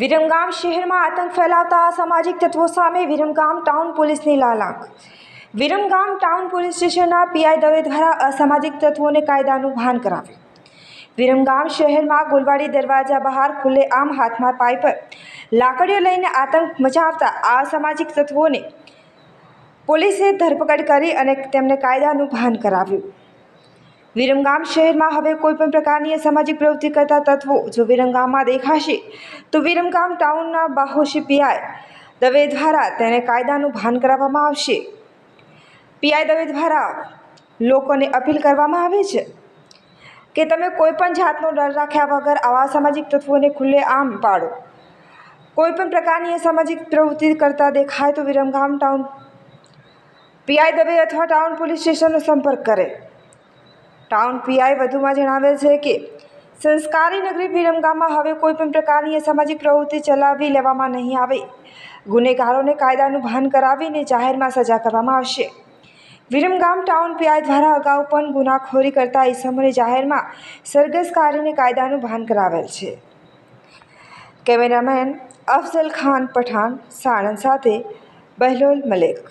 વિરમગામ શહેરમાં આતંક ફેલાવતા અસામાજિક તત્વો સામે વિરમગામ ટાઉન પોલીસની લાલાંક. વિરમગામ ટાઉન પોલીસ સ્ટેશનના પીઆઈ દવે દ્વારા અસામાજિક તત્વોને કાયદાનું ભાન કરાવ્યું. વિરમગામ શહેરમાં ગુલવાડી દરવાજા બહાર ખુલ્લે આમ હાથમાં પાઇપ લાકડીઓ લઈને આતંક મચાવતા આ અસામાજિક તત્વોને પોલીસે ધરપકડ કરી અને તેમને કાયદાનું ભાન કરાવ્યું. વિરમગામ શહેરમાં હવે કોઈપણ પ્રકારની સામાજિક પ્રવૃત્તિ કરતા તત્વો જો વિરમગામમાં દેખાશે, તો વિરમગામ ટાઉનના બાહોશી પીઆઈ દવે દ્વારા તેને કાયદાનું ભાન કરાવવામાં આવશે. પીઆઈ દવે દ્વારા લોકોને અપીલ કરવામાં આવે છે? કે તમે કોઈપણ જાતનો ડર રાખ્યા વગર આવા સામાજિક તત્વોને ખુલ્લે આમ પાડો. કોઈપણ પ્રકારની સામાજિક પ્રવૃત્તિ કરતા દેખાય તો વિરમગામ ટાઉન, પીઆઈ દવે અથવા ટાઉન પોલીસ સ્ટેશનનો સંપર્ક કરે. ટાઉન પીઆઈ વધુમાં જણાવે છે કે, સંસ્કારી નગરી વિરમગામમાં હવે કોઈપણ પ્રકારની અસામાજિક પ્રવૃત્તિ ચલાવી લેવામાં નહીં આવે. ગુનેગારોને કાયદાનું ભાન કરાવીને જાહેરમાં સજા કરવામાં આવશે. વિરમગામ ટાઉન પીઆઈ દ્વારા અગાઉ પણ ગુનાખોરી કરતા ઈસમોને જાહેરમાં સરઘસકારીને કાયદાનું ભાન કરાવેલ છે. કેમેરામેન અફઝલ ખાન પઠાણ, સાણંદ સાથે બહેલોલ મલેક.